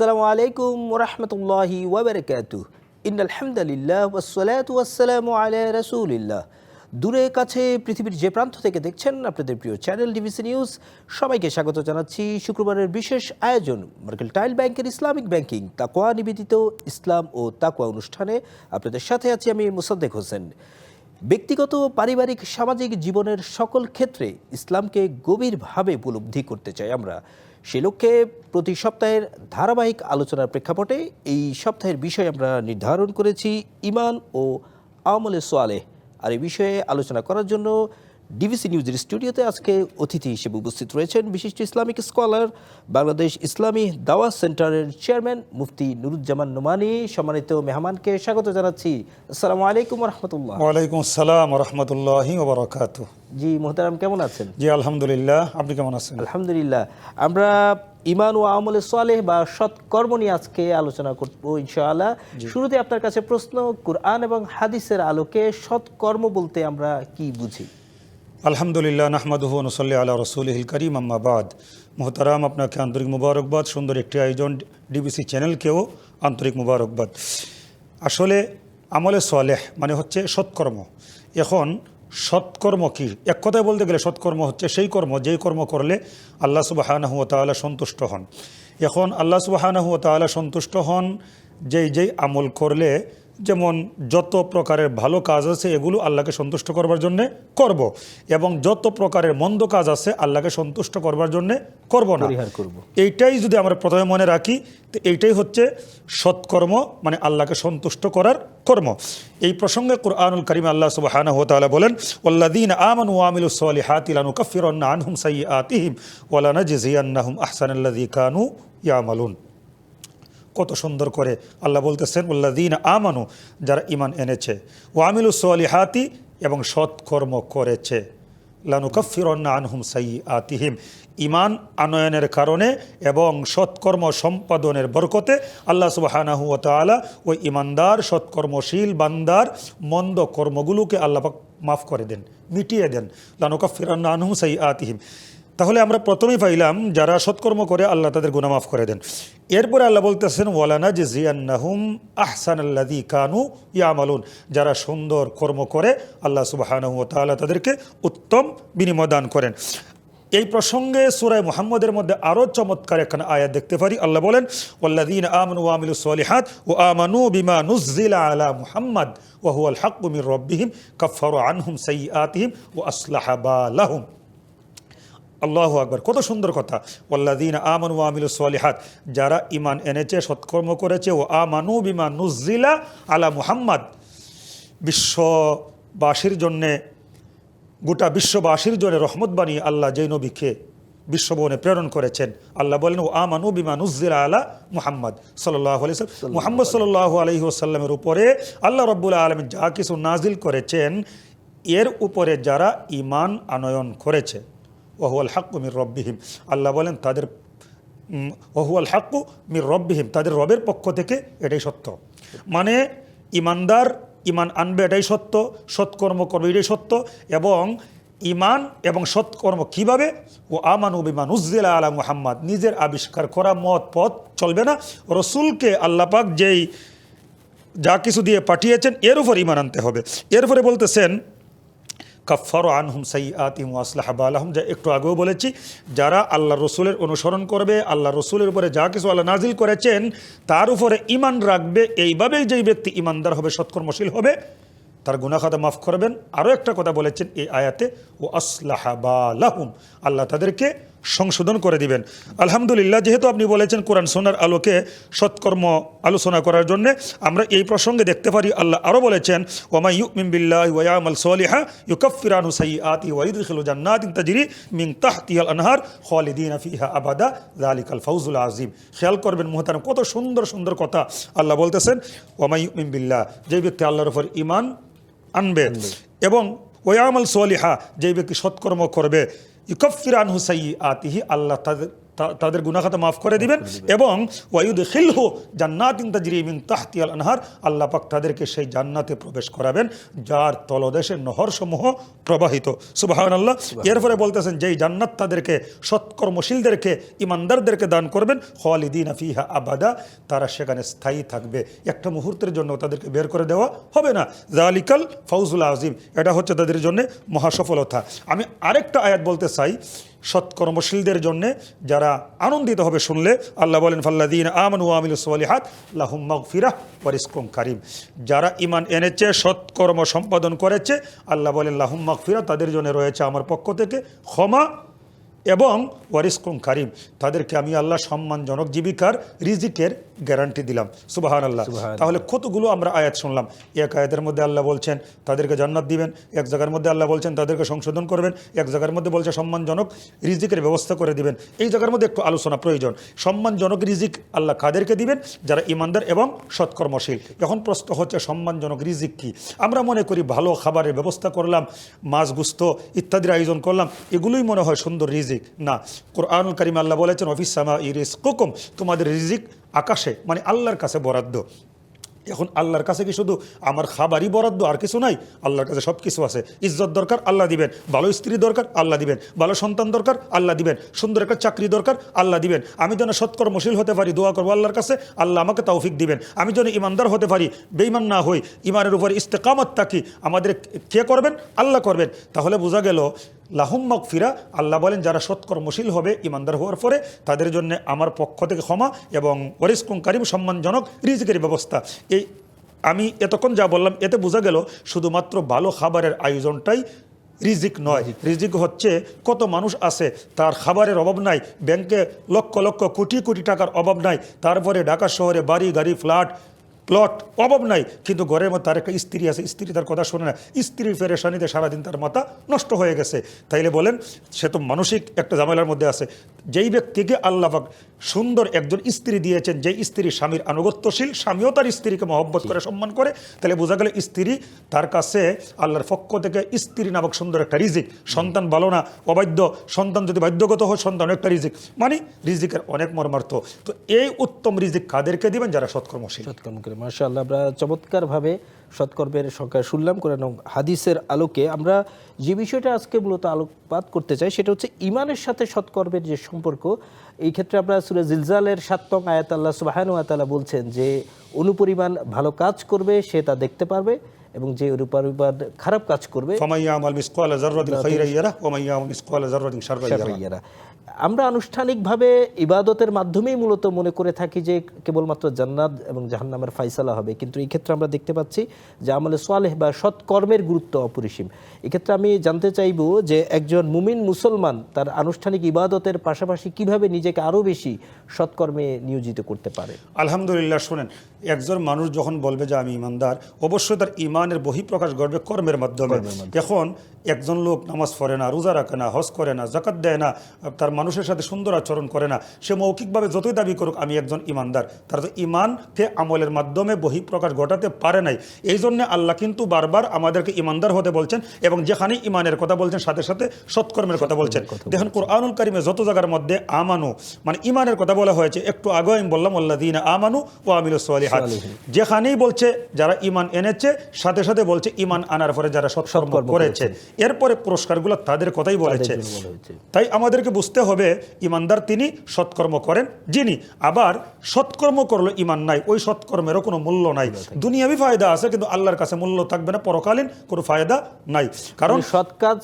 আসসালামু আলাইকুম ওরহমতুল্লাহি ওবরকাতু ইনালহামদুলিল্লাহ ওসলাত ওয়াসালামু আলা রাসূলিল্লাহ। দূরে কাছে পৃথিবীর যে প্রান্ত থেকে দেখছেন আপনাদের প্রিয় চ্যানেল ডিভিসি নিউজ, সবাইকে স্বাগত জানাচ্ছি শুক্রবারের বিশেষ আয়োজন মার্কেল টাইল ব্যাংকের ইসলামিক ব্যাংকিং তাকোয়া নিবেদিত ইসলাম ও তাকোয়া অনুষ্ঠানে আপনাদের সাথে আছি আমি মুসাদ্দেক হোসেন। ব্যক্তিগত, পারিবারিক, সামাজিক জীবনের সকল ক্ষেত্রে ইসলামকে গভীরভাবে উপলব্ধি করতে চাই আমরা। সে লক্ষ্যে প্রতি সপ্তাহের ধারাবাহিক আলোচনার প্রেক্ষাপটে এই সপ্তাহের বিষয় আমরা নির্ধারণ করেছি ইমান ও আমলে সোয়ালেহ। আর এই বিষয়ে আলোচনা করার জন্য ডিভিসি নিউজের স্টুডিওতে আজকে অতিথি হিসেবে উপস্থিত রয়েছেন বিশিষ্ট ইসলামিক স্কলার বাংলাদেশ ইসলামী দাওয়া সেন্টারের চেয়ারম্যান মুফতি নুরুজ্জামান নোমানি সম্মানিত মেহমানকে স্বাগত জানাচ্ছি। আসসালামু আলাইকুম রহমতুল্লাহ ওয়ালাইকুম আসসালাম রহমতুল্লাহি ওবরাকাত। জি মোহতারাম কেমন আছেন? জি আলহামদুলিল্লাহ। আপনি কেমন আছেন? আলহামদুলিল্লাহ। আমরা ইমান ও আমলে সোয়ালেহ বা সৎকর্ম নিয়ে আজকে আলোচনা করব ইনশাআল্লাহ। শুরুতে আপনার কাছে প্রশ্ন কুরআন এবং হাদিসের আলোকে সৎকর্ম বলতে আমরা কি বুঝি? আলহামদুলিল্লাহ নাহমাদুহ নসল্লি আলা রসুলহিল করিম আম্মাবাদ মোহতারাম, আপনাকে আন্তরিক মুবারকবাদ। সুন্দর একটি আয়োজন ডিবিসি চ্যানেলকেও আন্তরিক মুবারকবাদ। আসলে আমলে সোয়ালেহ মানে হচ্ছে সৎকর্ম। এখন সৎকর্ম কি? এক কথায় বলতে গেলে সৎকর্ম হচ্ছে সেই কর্ম যেই কর্ম করলে আল্লাহ সুবাহানাহু তাআলা সন্তুষ্ট হন। এখন আল্লাহ সুবাহানাহু তাআলা সন্তুষ্ট হন, যেই যেই আমল করলে যেমন যত প্রকারের ভালো কাজ আছে এগুলো আল্লাহকে সন্তুষ্ট করবার জন্যে করব। এবং যত প্রকারের মন্দ কাজ আছে আল্লাহকে সন্তুষ্ট করবার জন্যে করব না। করব। এইটাই যদি আমরা প্রথমে মনে রাখি তো এইটাই হচ্ছে সৎকর্ম মানে আল্লাহকে সন্তুষ্ট করার কর্ম। এই প্রসঙ্গে কুরআনুল করিম আল্লাহ সুবহানাহু ওয়া তাআলা বলেন ওয়াল্লাযীনা আমানু ওয়া আমিলুস সলিহাতি লানুকাফিরান্না আনহুম সাইয়্যাতিহিম ওয়া লানাজজিয়ান্নাহুম আহসানাল্লাযী কানু ইয়ামালুন। কত সুন্দর করে আল্লাহ বলতেছেন উল্লাদিন আমানু যারা ইমান এনেছে। ও আমিলু হাতি এবং সৎকর্ম করেছে। লানুকফিরন্না আনহুম সাই আতিহিম ইমান আনয়নের কারণে এবং সৎকর্ম সম্পাদনের বরকতে আল্লাহ সুবাহানাহু তালা ওই ইমানদার সৎকর্মশীল বান্দার মন্দ কর্মগুলোকে আল্লাহ মাফ করে দেন, মিটিয়ে দেন। লানুকফিরন্না আনহুম সাই আতিহিম তাহলে আমরা প্রথমেই পাইলাম যারা সৎকর্ম করে আল্লাহ তাদের গুনাহ মাফ করে দেন। এরপরে আল্লাহ বলতেছেন, ওয়ালানা যে জিয়ান্নাহুম আহসান আল্লাদি কানু ইয়ামালুন। যারা সুন্দর কর্ম করে, আল্লাহ সুবাহানহু তাআলা তাদেরকে উত্তম বিনিময় দান করেন। এই প্রসঙ্গে সুরায় মুহাম্মদের মধ্যে আরও চমৎকার এখানে আয়াত দেখতে পারি। আল্লাহ বলেন ওয়াল্লাদিন আমানু ওয়ামিলু সলিহাত ও আমানু বিমা নুজিলা আলা মুহাম্মদ ওয়াহুয়াল হাক্কু মির রব্বিহিম কাফারু আনহুম সাইয়্যাতিহিম ও আসলাহা বালাহুম। আল্লাহ আকবর। কত সুন্দর কথা। ওল্লাদিন আমন ও আমিল সোয়ালিহাত যারা ইমান এনেছে সৎকর্ম করেছে ও আমানু বিমা নুজিলা আলা মুহাম্মদ। বিশ্ববাসীর জন্যে গোটা বিশ্ববাসীর জন্য রহমত বানিয়ে আল্লাহ যেই নবীকে বিশ্বভবনে প্রেরণ করেছেন। আল্লাহ বলেন ও আমানু বিমা নুজিলা আলা মুহাম্মদ সাল্লাহ আলি মুহাম্মদ সাল্লাহ আলহি আসাল্লামের উপরে আল্লাহ রব্বুল্লাহ আলম যা কিছু নাজিল করেছেন এর উপরে যারা ইমান আনয়ন করেছে। ওহুয়াল হাক্কু মির রব্বিহিম। আল্লাহ বলেন, তাদের ওহুয়াল হাক্কু মির রব্বিহিম, তাদের রবের পক্ষ থেকে এটাই সত্য। মানে ইমানদার ইমান আনবে এটাই সত্য, সৎকর্ম করবে এটাই সত্য, এবং ইমান এবং সৎকর্ম কীভাবে? ও আমানু বিমান উজ্জিলা আলা মুহাম্মদ, নিজের আবিষ্কার করা মত পথ চলবে না। রসুলকে আল্লাপাক যেই, যা কিছু দিয়ে পাঠিয়েছেন, এর উপর ইমান আনতে হবে। এর উপরে বলতেছেন কাফার আনহুম সাই আতিম আসলাহ আলহম যা একটু আগেও বলেছি, যারা আল্লাহ রসুলের অনুসরণ করবে আল্লাহ রসুলের উপরে যা কিছু আল্লাহ নাজিল করেছেন, তার উপরে ইমান রাখবে, এইভাবেই যেই ব্যক্তি ইমানদার হবে, সৎকর্মশীল হবে, তার গুনাখাতা মাফ করবেন। আরও একটা কথা বলেছেন এই আয়াতে ও আসলাহ লাহুম আল্লাহ তাদেরকে সংশোধন করে দিবেন। আলহামদুলিল্লাহ যেহেতু আপনি বলেছেন কোরআন সোনার আলোকে সৎকর্ম আলোচনা করার জন্য আমরা এই প্রসঙ্গে দেখতে পারি আল্লাহ আরও বলেছেন ওমা ইউমিন বিল্লাহ ওয়ামাল সোলিহা ইউকফিরান হুসাই আতি ওয়াইদুল জান্নাত তাজিরি মিং তাহতিয়াল আনহার খালিদিন ফিহা আবাদা জালিকাল ফৌজুল আজিম খেয়াল করবেন মোহতারাম কত সুন্দর সুন্দর কথা আল্লাহ বলতেছেন ওমা ইউমিন বিল্লাহ যে ব্যক্তি আল্লাহর উপর ইমান আনবে এবং ওয়ামাল সোলিহা যে ব্যক্তি সৎকর্ম করবে ইকফিরান হুসাই আতিহি আল্লাহ তাদের তাদের গুনাখাতা মাফ করে দিবেন এবং ওয়ায়ুদ খিলহু জান্নাতিন তাজরি মিন তাহতিয়াল আনহার আল্লাহ পাক তাদেরকে সেই জান্নাতে প্রবেশ করাবেন যার তলদেশে নহরসমূহ প্রবাহিত। সুবহানাল্লাহ। এরপরে বলতেছেন যেই জান্নাত তাদেরকে সৎকর্মশীলদেরকে ইমানদারদেরকে দান করবেন খালিদিন ফিহা আবাদা তারা সেখানে স্থায়ী থাকবে। একটা মুহূর্তের জন্য তাদেরকে বের করে দেওয়া হবে না। জালিকাল ফাউজুল আজিম এটা হচ্ছে তাদের জন্য মহাসফলতা আমি আরেকটা আয়াত বলতে চাই। সৎকর্মশীলদের জন্যে যারা আনন্দিত হবে শুনলে, আল্লাহ বলেন ফাল্লাদিন আমন আমিল সোয়ালিহাত লাহুম মাগফিরাহ ওয়ারিসকুম কারিম। যারা ইমান এনেছে, সৎকর্ম সম্পাদন করেছে, আল্লাহ বলেন, লাহুম ফিরা তাদের জন্য রয়েছে আমার পক্ষ থেকে ক্ষমা এবং ওয়ারিসকুম কারিম তাদেরকে আমি আল্লাহ সম্মানজনক জীবিকার রিজিকের গ্যারান্টি দিলাম। সুবাহান আল্লাহ তাহলে কতগুলো আমরা আয়াত শুনলাম? এক আয়াতের মধ্যে আল্লাহ বলছেন তাদেরকে জান্নাত দিবেন। এক জায়গার মধ্যে আল্লাহ বলছেন তাদেরকে সংশোধন করবেন। এক জায়গার মধ্যে বলছে সম্মানজনক রিজিকের ব্যবস্থা করে দিবেন। এই জায়গার মধ্যে একটু আলোচনা প্রয়োজন। সম্মানজনক রিজিক আল্লাহ কাদেরকে দিবেন? যারা ইমানদার এবং সৎকর্মশীল। এখন প্রশ্ন হচ্ছে সম্মানজনক রিজিক কি? আমরা মনে করি ভালো খাবারের ব্যবস্থা করলাম মাছ গুস্ত ইত্যাদির আয়োজন করলাম। এগুলোই মনে হয় সুন্দর রিজিক। না, কোরআনুল করিম আল্লাহ বলেছেন অফিস সামা ইরিস কুকুম তোমাদের রিজিক আকাশে মানে আল্লাহর কাছে বরাদ্দ। এখন আল্লাহর কাছে কি শুধু আমার খাবারই বরাদ্দ, আর কিছু নাই? আল্লাহর কাছে সব কিছু আছে। ইজ্জত দরকার, আল্লাহ দিবেন। ভালো স্ত্রী দরকার, আল্লাহ দিবেন। ভালো সন্তান দরকার, আল্লাহ দিবেন। সুন্দর একটা চাকরি দরকার, আল্লাহ দিবেন। আমি যেন সৎকর্মশীল হতে পারি, দোয়া করব আল্লাহর কাছে, আল্লাহ আমাকে তৌফিক দিবেন। আমি যেন ইমানদার হতে পারি বেইমান না হই ইমানের উপর ইস্তেকামত থাকি, আমাদের কে করবেন? আল্লাহ করবেন। তাহলে বোঝা গেল লাহুম ফিরা আল্লাহ বলেন যারা সৎকর্মশীল হবে ইমানদার হওয়ার পরে তাদের জন্য আমার পক্ষ থেকে ক্ষমা এবং ওয়ারিসকুম কারিম সম্মানজনক রিজিকের ব্যবস্থা। এই আমি এতক্ষণ যা বললাম এতে বোঝা গেল শুধুমাত্র ভালো খাবারের আয়োজনটাই রিজিক নয়। রিজিক হচ্ছে কত মানুষ আছে তার খাবারের অভাব নাই ব্যাংকে লক্ষ লক্ষ কোটি কোটি টাকার অভাব নাই তারপরে ঢাকা শহরে বাড়ি গাড়ি ফ্ল্যাট প্লট অভাব নাই, কিন্তু ঘরের মধ্যে তার একটা স্ত্রী আছে, স্ত্রী তার কথা শোনে না। স্ত্রীর ফেরেশানিতে সারাদিন তার মাথা নষ্ট হয়ে গেছে। তাইলে বলেন, সে তো মানসিক একটা ঝামেলার মধ্যে আছে। যেই ব্যক্তিকে আল্লাহাক সুন্দর একজন স্ত্রী দিয়েছেন, যেই স্ত্রী স্বামীর আনুগত্যশীল, স্বামীও তার স্ত্রীকে মহব্বত করে, সম্মান করে তাহলে বোঝা গেল স্ত্রী তার কাছে আল্লাহর পক্ষ থেকে স্ত্রী নামক সুন্দর একটা রিজিক। সন্তান ভালো না, অবাধ্য। সন্তান যদি বাধ্যগত হয়, সন্তান একটা রিজিক। মানে রিজিকের অনেক মর্মার্থ। তো এই উত্তম রিজিক কাদেরকে দিবেন? যারা সৎকর্মশীল। সৎকর্ম করে মার্শাল্লাহ আমরা চমৎকারভাবে সৎকর্মের সংখ্যা শুনলাম করে হাদিসের আলোকে। আমরা যে বিষয়টা আজকে মূলত আলোকপাত করতে চাই, সেটা হচ্ছে ইমানের সাথে সৎকর্মের যে সম্পর্ক এই ক্ষেত্রে আমরা সুরে জিলজালের সাতং আয়াত আল্লাহ সুবাহানু আতালা বলছেন যে অনুপরিমাণ ভালো কাজ করবে সে তা দেখতে পারবে এবং যে অনুপরিমাণ খারাপ কাজ করবে। আমরা আনুষ্ঠানিকভাবে ইবাদতের মাধ্যমেই মূলত মনে করে থাকি যে কেবলমাত্র জান্নাত এবং জাহান্নামের ফাইসালা হবে। কিন্তু এই ক্ষেত্রে আমরা দেখতে পাচ্ছি যে আমলে সোয়ালেহ বা সৎকর্মের গুরুত্ব অপরিসীম। এক্ষেত্রে আমি জানতে চাইব যে একজন মুমিন মুসলমান তার আনুষ্ঠানিক ইবাদতের পাশাপাশি কীভাবে নিজেকে আরও বেশি সৎকর্মে নিয়োজিত করতে পারে? আলহামদুলিল্লাহ শুনেন একজন মানুষ যখন বলবে যে আমি ইমানদার অবশ্যই তার ইমানের বহিঃপ্রকাশ ঘটবে কর্মের মাধ্যমে। এখন একজন লোক নামাজ পড়ে না রোজা রাখে না হজ করে না জাকাত দেয় না তার মানুষের সাথে সুন্দর আচরণ করে না সে মৌখিকভাবে যতই দাবি করুক আমি একজন ইমানদার। তার তো ইমানকে আমলের মাধ্যমে বহিঃপ্রকাশ ঘটাতে পারে নাই। এই জন্য আল্লাহ কিন্তু বারবার আমাদেরকে ইমানদার হতে বলছেন এবং যেখানে ইমানের কথা বলছেন সাথে সাথে সৎকর্মের কথা বলছেন। দেখুন কোরআনুল কারিমে যত জায়গার মধ্যে আমানু মানে ইমানের কথা বলা হয়েছে একটু আগে আমি বললাম আল্লাহ দিন আমানু ও আমিল সোয়ালিহাত যেখানেই বলছে যারা ইমান এনেছে সাথে সাথে বলছে ইমান আনার পরে যারা সৎকর্ম সৎকর্ম করেছে। এরপরে পুরস্কারগুলো তাদের কথাই বলেছে। তাই আমাদেরকে বুঝতে হবে ইমানদার তিনি সৎকর্ম করেন যিনি। আবার সৎকর্ম করলে ইমান নাই ওই সৎকর্মেরও কোনো মূল্য নাই। দুনিয়াবি ফায়দা আছে কিন্তু আল্লাহর কাছে মূল্য থাকবে না পরকালীন কোনো ফায়দা নাই। কারণ মানে সৎ কাজ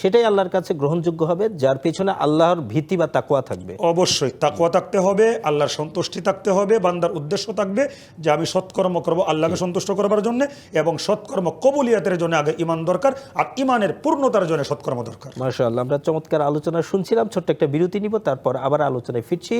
সেটাই আল্লাহর কাছে গ্রহণযোগ্য হবে যার পেছনে আল্লাহর ভীতি বা তাকওয়া থাকবে। অবশ্যই তাকুয়া থাকতে হবে আল্লাহর সন্তুষ্টি থাকতে হবে বান্দার উদ্দেশ্য থাকবে যে আমি সৎকর্ম করব আল্লাহকে সন্তুষ্ট করবার জন্য এবং সৎকর্ম কবুলিয়াতের জন্য আগে ইমান দরকার আর ইমানের পূর্ণতার জন্য সৎকর্ম দরকার। মার্শাল্লাহ আমরা চমৎকার আলোচনা শুনছিলাম ছোট্ট একটা বিরতি নিব তারপর আবার আলোচনায় ফিরছি।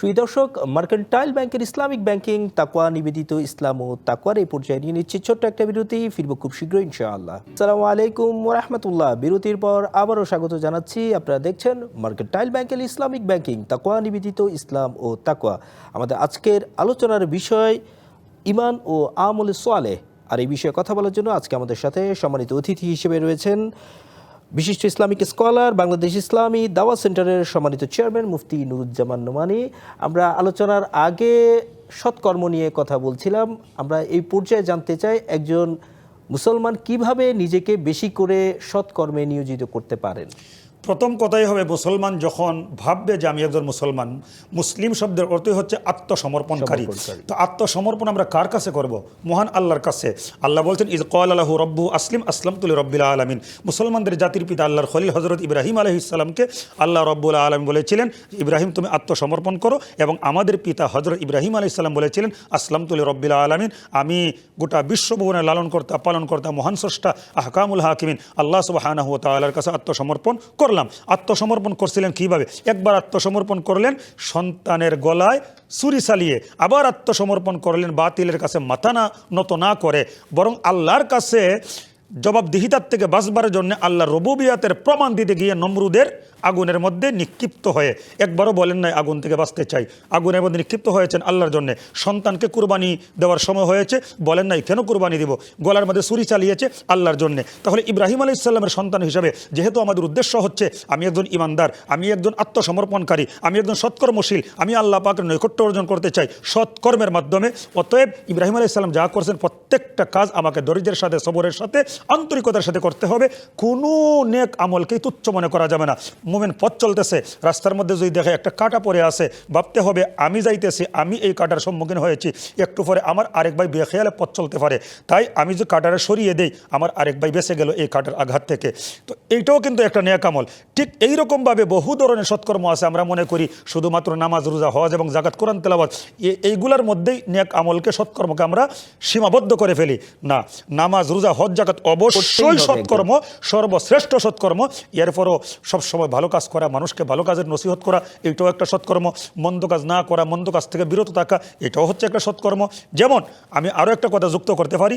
সুই দর্শক মার্কেন্টাইল ব্যাংকের ইসলামিক ব্যাংকিং তাকুয়া নিবেদিত ইসলাম ও তাকওয়ার এই পর্যায়ে নিয়ে নিচ্ছি ছোট্ট একটা বিরতি ফিরবো খুব শীঘ্রই ইনশাআল্লাহ। আসসালামু আলাইকুম। ওরহমতুল্লাহ। বিরতির পর আবারও স্বাগত জানাচ্ছি। আপনারা দেখছেন মার্কেন্টাইল ব্যাংকের ইসলামিক ব্যাংকিং, তাকওয়া নিবেদিত ইসলাম ও তাকওয়া। আমাদের আজকের আলোচনার বিষয় ইমান ও আমল সোয়ালে আর এই বিষয়ে কথা বলার জন্য আজকে আমাদের সাথে সম্মানিত অতিথি হিসেবে রয়েছেন বিশিষ্ট ইসলামিক স্কলার, বাংলাদেশ ইসলামী দাওয়া সেন্টারের সম্মানিত চেয়ারম্যান মুফতি নুরুজ্জামান নোমানি। আমরা আলোচনার আগে সৎকর্ম নিয়ে কথা বলছিলাম। আমরা এই পর্যায়ে জানতে চাই একজন মুসলমান কীভাবে নিজেকে বেশি করে সৎকর্মে নিয়োজিত করতে পারেন? প্রথম কথাই হবে মুসলমান যখন ভাববে যে আমি একজন মুসলমান মুসলিম শব্দের অর্থই হচ্ছে আত্মসমর্পণকারী। তো আত্মসমর্পণ আমরা কার কাছে করব? মহান আল্লাহর কাছে। আল্লাহ বলছেন ইজ কল আল্লাহ রব্বু আসলিম আসলাম তুলি রব্বিল আলমিন। মুসলমানদের জাতির পিতা আল্লাহর খলিল হজরত ইব্রাহিম আলহ ইসলামকে আল্লাহ রব্বুল আলম বলেছিলেন ইব্রাহিম তুমি আত্মসমর্পণ করো। এবং আমাদের পিতা হজরত ইব্রাহিম আলহ ইসলাম বলেছিলেন আসলাম তুলি রব্বিল আলমিন। আমি গোটা বিশ্বভুবনে লালন কর্তা পালন কর্তা মহান স্রষ্টা আহকামুল হাকিমিন আল্লাহ সুবাহানাহু তাল্লাহর কাছে আত্মসমর্পণ করলাম। আত্মসমর্পণ করছিলেন কীভাবে? একবার আত্মসমর্পণ করলেন, সন্তানের গলায় ছুরি চালিয়ে আবার আত্মসমর্পণ করলেন, বাতিলের কাছে মাথা না, নত না করে। বরং আল্লাহর কাছে জবাবদিহিতার থেকে বাঁচবার জন্য আল্লাহ রবুবিয়াতের প্রমাণ দিতে গিয়ে নমরুদের আগুনের মধ্যে নিক্ষিপ্ত হয়ে, একবারও বলেন নাই আগুন থেকে বাঁচতে চাই। আগুনের মধ্যে নিক্ষিপ্ত হয়েছেন আল্লাহর জন্য। সন্তানকে কুরবানি দেওয়ার সময় হয়েছে, বলেন নাই কেন কুরবানি দিব? গলার মধ্যে ছুরি চালিয়েছে আল্লাহর জন্য। তাহলে ইব্রাহিম আলী ইসলামের সন্তান হিসাবে যেহেতু আমাদের উদ্দেশ্য হচ্ছে, আমি একজন ইমানদার, আমি একজন আত্মসমর্পণকারী, আমি একজন সৎকর্মশীল, আমি আল্লাহ পাকের নৈকট্য অর্জন করতে চাই সৎকর্মের মাধ্যমে, অতএব ইব্রাহিম আলী ইসলাম যা করছেন প্রত্যেকটা কাজ আমাকে দরিদ্রের সাথে, সবরের সাথে, আন্তরিকতার সাথে করতে হবে। কোনো নেক আমলকেই তুচ্ছ মনে করা যাবে না। মোমেন পথ চলতেছে। রাস্তার মধ্যে যদি দেখে একটা কাটা পড়ে আছে ভাবতে হবে আমি যাইতেছি আমি এই কাটার সম্মুখীন হয়েছি। একটু পরে আমার আরেক ভাই বেখেয়ালে পথ চলতে পারে। তাই আমি যে কাটারে সরিয়ে দেই আমার আরেক ভাই বেঁচে গেল এই কাটার আঘাত থেকে। তো এইটাও কিন্তু একটা নেক আমল ঠিক এইরকমভাবে বহু ধরনের সৎকর্ম আছে আমরা মনে করি শুধুমাত্র নামাজ রোজা হজ এবং জাকাত কোরআন তেলাবাদ এইগুলোর মধ্যেই নেক আমলকে সৎকর্মকে আমরা সীমাবদ্ধ করে ফেলি। না নামাজ রোজা হজ জাকাত অবশ্যই সৎকর্ম সর্বশ্রেষ্ঠ সৎকর্ম। এরপরও সবসময় ভালো কাজ করা, মানুষকে ভালো কাজের নসিহত করা, এটাও একটা সৎকর্ম। মন্দ কাজ না করা, মন্দ কাজ থেকে বিরত থাকা, এটাও হচ্ছে একটা সৎকর্ম। যেমন, আমি আরও একটা কথা যুক্ত করতে পারি,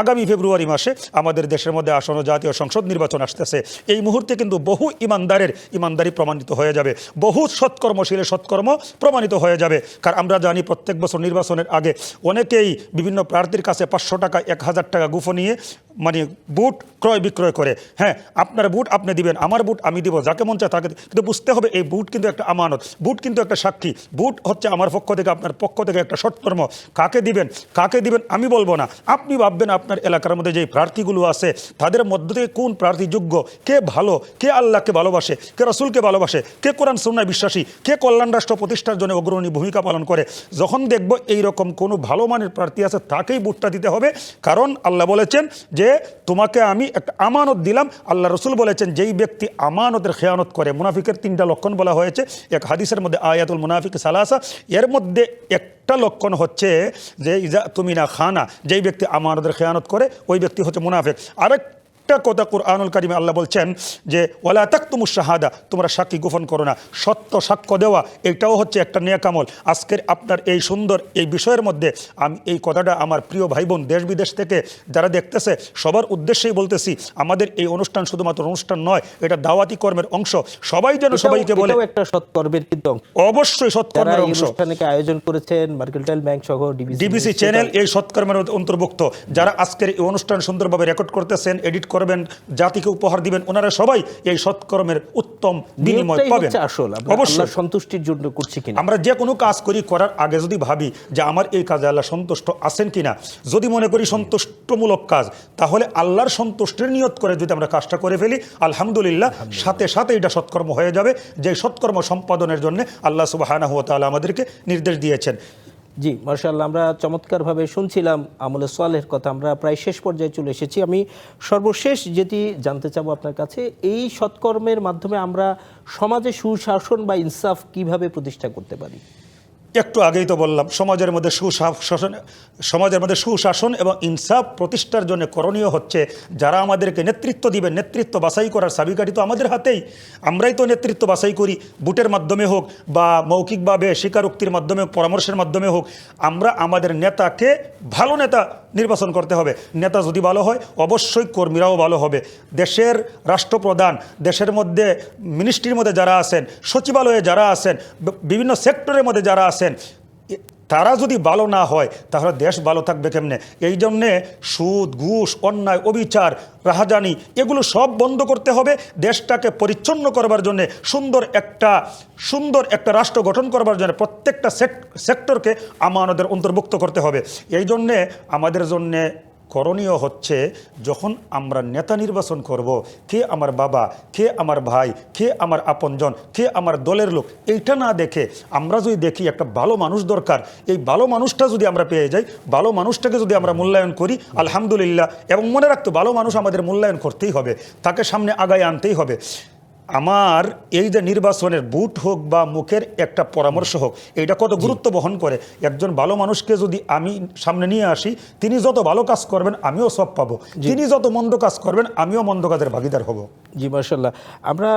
আগামী ফেব্রুয়ারি মাসে আমাদের দেশের মধ্যে আসন্ন জাতীয় সংসদ নির্বাচন আসতেছে। এই মুহূর্তে কিন্তু বহু ইমানদারের ইমানদারি প্রমাণিত হয়ে যাবে। বহু সৎকর্মশীলের সৎকর্ম প্রমাণিত হয়ে যাবে। কারণ আমরা জানি প্রত্যেক বছর নির্বাচনের আগে অনেকেই বিভিন্ন প্রার্থীর কাছে পাঁচশো টাকা, এক হাজার টাকা গুফো নিয়ে মানে বুট ক্রয় বিক্রয় করে। হ্যাঁ আপনার বুট আপনি দিবেন, আমার বুট আমি দিব, যাকে মন চায় তাকে কিন্তু বুঝতে হবে, এই বুট কিন্তু একটা আমানত, বুট কিন্তু একটা সাক্ষী। বুট হচ্ছে আমার পক্ষ থেকে, আপনার পক্ষ থেকে একটা সৎকর্ম। কাকে দিবেন? কাকে দিবেন আমি বলব না। আপনি ভাববেন আপনার এলাকার মধ্যে যেই প্রার্থীগুলো আছে, তাদের মধ্য থেকে কোন প্রার্থী যোগ্য? কে ভালো? কে আল্লাহকে ভালোবাসে? কে রসুলকে ভালোবাসে? কে কোরআন সুন্নায় বিশ্বাসী? কে কল্যাণ রাষ্ট্র প্রতিষ্ঠার জন্য অগ্রণী ভূমিকা পালন করে? যখন দেখব এইরকম কোনো ভালো মানের প্রার্থী আছে, তাকেই বুটটা দিতে হবে। কারণ আল্লাহ বলেছেন যে তোমাকে আমি একটা আমানত দিলাম। আল্লাহ রসুল বলেছেন, যেই ব্যক্তি আমানতের খেয়ানত করে, মুনাফিকের তিনটা লক্ষণ বলা হয়েছে। এক হাদিসের মধ্যে আয়াতুল মুনাফিক সালাসা, এর মধ্যে একটা লক্ষণ হচ্ছে যে, ইজা তুমি না খানা যেই ব্যক্তি আমানতের খেয়ানত করে, ওই ব্যক্তি হচ্ছে মুনাফিক। আরেক একটা কথা কোরআনুল কারিমে আল্লাহ বলছেন যে ওয়ালা তাকতুমুস শাহাদা তোমরা সাক্ষী গোপন করো না। সত্য সাক্ষ্য দেওয়া এটাও হচ্ছে একটা নিয়াকামল আজকের আপনার এই সুন্দর এই বিষয়ের মধ্যে আমি এই কথাটা আমার প্রিয় ভাই বোন দেশ বিদেশ থেকে যারা দেখতেছে সবার উদ্দেশ্যেই বলতেছি আমাদের এই অনুষ্ঠান শুধুমাত্র অনুষ্ঠান নয় এটা দাওয়াতি কর্মের অংশ। সবাই যেন সবাইকে বলে একটা সৎকর্মের কিন্তু অবশ্যই সৎকর্মের অংশ। আয়োজন করেছেন মার্কেন্টাইল ব্যাংক সহ ডিবিসি চ্যানেল এই সৎকর্মের অন্তর্ভুক্ত। যারা আজকের এই অনুষ্ঠান সুন্দরভাবে রেকর্ড করতেছেন এডিট করবেন জাতিকে উপহার দিবেন ওনারা সবাই এই সৎকর্মের উত্তম বিনিময় পাবেন। অবশ্যই। সন্তুষ্টির জন্য করছি কিনা? আমরা যে কোনো কাজ করি করার আগে যদি ভাবি যে আমার এই কাজে আল্লাহ সন্তুষ্ট আছেন কিনা যদি মনে করি সন্তুষ্টমূলক কাজ তাহলে আল্লাহর সন্তুষ্টির নিয়ত করে যদি আমরা কাজটা করে ফেলি আলহামদুলিল্লাহ সাথে সাথে এটা সৎকর্ম হয়ে যাবে। যে সৎকর্ম সম্পাদনের জন্য আল্লাহ সুবাহ আমাদেরকে নির্দেশ দিয়েছেন। জি মার্শাল আমরা চমৎকারভাবে শুনছিলাম আমলে সোয়ালের কথা। আমরা প্রায় শেষ পর্যায়ে চলে এসেছি। আমি সর্বশেষ যেটি জানতে চাবো আপনার কাছে, এই সৎকর্মের মাধ্যমে আমরা সমাজে সুশাসন বা ইনসাফ কীভাবে প্রতিষ্ঠা করতে পারি? একটু আগেই তো বললাম, সমাজের মধ্যে সুশাসন, সমাজের মধ্যে সুশাসন এবং ইনসাফ প্রতিষ্ঠার জন্য করণীয় হচ্ছে, যারা আমাদেরকে নেতৃত্ব দিবে, নেতৃত্ব বাছাই করার চাবিকাঠি তো আমাদের হাতেই। আমরাই তো নেতৃত্ব বাছাই করি, বুটের মাধ্যমে হোক বা মৌখিকভাবে স্বীকারোক্তির মাধ্যমে পরামর্শের মাধ্যমে হোক, আমরা আমাদের নেতাকে ভালো নেতা নির্বাচন করতে হবে। নেতা যদি ভালো হয়, অবশ্যই কর্মীরাও ভালো হবে। দেশের রাষ্ট্রপ্রধান, দেশের মধ্যে মিনিস্ট্রির মধ্যে যারা আছেন, সচিবালয়ে যারা আছেন, বিভিন্ন সেক্টরের মধ্যে যারা আছেন এ- তারা যদি ভালো না হয়, তাহলে দেশ ভালো থাকবে কেমনে? এই জন্যে সুদ, ঘুষ, অন্যায়, অবিচার, রাহাজানি, এগুলো সব বন্ধ করতে হবে দেশটাকে পরিচ্ছন্ন করবার জন্য, সুন্দর একটা সুন্দর একটা রাষ্ট্র গঠন করবার জন্য প্রত্যেকটা সেক্টরকে আমাদের অন্তর্ভুক্ত করতে হবে। এই জন্যে, আমাদের জন্যে করণীয় হচ্ছে যখন আমরা নেতা নির্বাচন করব, কে আমার বাবা, কে আমার ভাই, কে আমার আপনজন, কে আমার দলের লোক, এইটা না দেখে আমরা যদি দেখি একটা ভালো মানুষ দরকার, এই ভালো মানুষটা যদি আমরা পেয়ে যাই, ভালো মানুষটাকে যদি আমরা মূল্যায়ন করি, আলহামদুলিল্লাহ, এবং মনে রাখতো ভালো মানুষ আমাদের মূল্যায়ন করতেই হবে, তাকে সামনে আগায় আনতেই হবে। আমার এই যে নির্বাচনের বুট হোক বা মুখের একটা পরামর্শ হোক এটা কত গুরুত্ব বহন করে? একজন ভালো মানুষকে যদি আমি সামনে নিয়ে আসি তিনি যত ভালো কাজ করবেন আমিও সব পাবো। তিনি যত মন্দ কাজ করবেন আমিও মন্দ কাজের ভাগিদার হব। জি মার্শাল্লাহ আমরা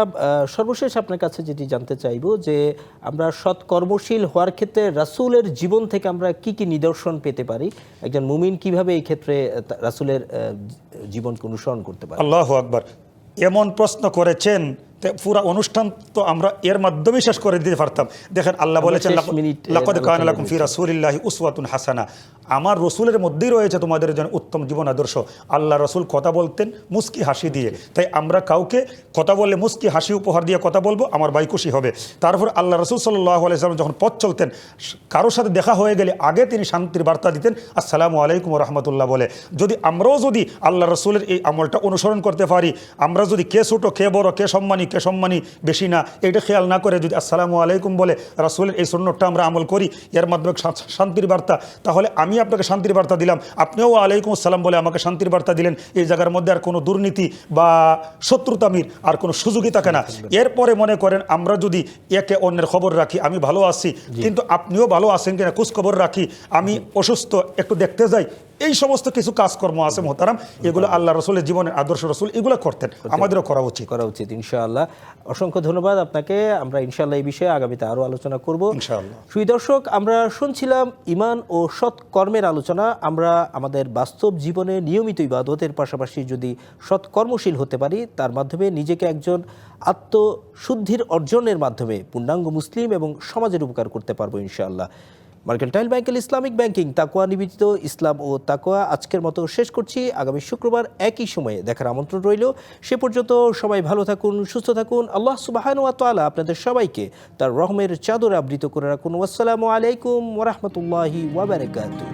সর্বশেষ আপনার কাছে যেটি জানতে চাইব যে আমরা সৎ কর্মশীল হওয়ার ক্ষেত্রে রাসূলের জীবন থেকে আমরা কি কি নিদর্শন পেতে পারি? একজন মুমিন কীভাবে এই ক্ষেত্রে রাসূলের জীবনকে অনুসরণ করতে পারে? আল্লাহ আকবার। এমন প্রশ্ন করেছেন পুরা অনুষ্ঠান তো আমরা এর মাধ্যমে শেষ করে দিতে পারতাম। দেখেন আল্লাহ বলেছেন লাকাদ কানা লাকুম ফি রাসূলিল্লাহি উসওয়াতুন হাসানা। আমার রসুলের মধ্যেই রয়েছে তোমাদের জন্য উত্তম জীবন আদর্শ। আল্লাহ রসুল কথা বলতেন মুস্কি হাসি দিয়ে। তাই আমরা কাউকে কথা বললে মুস্কি হাসি উপহার দিয়ে কথা বলব আমার বাই খুশি হবে। তারপর আল্লাহ রসুল সাল্লাহ আলাইসালাম যখন পথ চলতেন কারোর সাথে দেখা হয়ে গেলে আগে তিনি শান্তির বার্তা দিতেন আসসালামু আলাইকুম রহমতুল্লাহ বলে। যদি আমরাও যদি আল্লাহ রসুলের এই আমলটা অনুসরণ করতে পারি আমরা যদি কে ছোটো কে বড় কে সম্মানী কে সম্মানী বেশি না। এটা খেয়াল না করে যদি আসসালামু আলাইকুম বলে রাসুলের এই সুন্নতটা আমরা আমল করি এর মাধ্যমে শান্তির বার্তা। তাহলে আমি আপনাকে শান্তির বার্তা দিলাম। আপনিও আলাইকুম আসসালাম বলে আমাকে শান্তির বার্তা দিলেন। এই জায়গার মধ্যে আর কোনো দুর্নীতি বা শত্রুতামির আর কোনো সুযোগই থাকে না। এরপরে মনে করেন আমরা যদি একে অন্যের খবর রাখি আমি ভালো আছি। কিন্তু আপনিও ভালো আছেন কিনা খোঁজ খবর রাখি। আমি অসুস্থ একটু দেখতে যাই। এই সমস্ত কিছু কাজকর্ম আছে মোহতারাম। এগুলো আল্লাহ রসুলের জীবনের আদর্শ রসুল এগুলো করতেন। আমাদেরও করা উচিত। করা উচিত ইনশাআল্লাহ। অসংখ্য ধন্যবাদ আপনাকে। আমরা ইনশাআল্লাহ এই বিষয়ে আগামীতে আরও আলোচনা করব। সুই দর্শক আমরা শুনছিলাম ইমান ও সৎ কর্মের আলোচনা। আমরা আমাদের বাস্তব জীবনে নিয়মিত ইবাদতের পাশাপাশি যদি সৎ কর্মশীল হতে পারি তার মাধ্যমে নিজেকে একজন আত্মশুদ্ধির অর্জনের মাধ্যমে পূর্ণাঙ্গ মুসলিম এবং সমাজের উপকার করতে পারব ইনশাআল্লাহ। মার্কেন্টাইল ব্যাংকের ইসলামিক ব্যাংকিং তাকোয়া নিবেদিত ইসলাম ও তাকোয়া আজকের মতো শেষ করছি। আগামী শুক্রবার একই সময়ে দেখার আমন্ত্রণ রইল। সে পর্যন্ত সবাই ভালো থাকুন, সুস্থ থাকুন। আল্লাহ সুবাহানু তালা আপনাদের সবাইকে তার রহমের চাদর আবৃত করে রাখুন। আসসালামু আলাইকুম ওরহমতুল্লাহি ওয়াবারাকাতুহ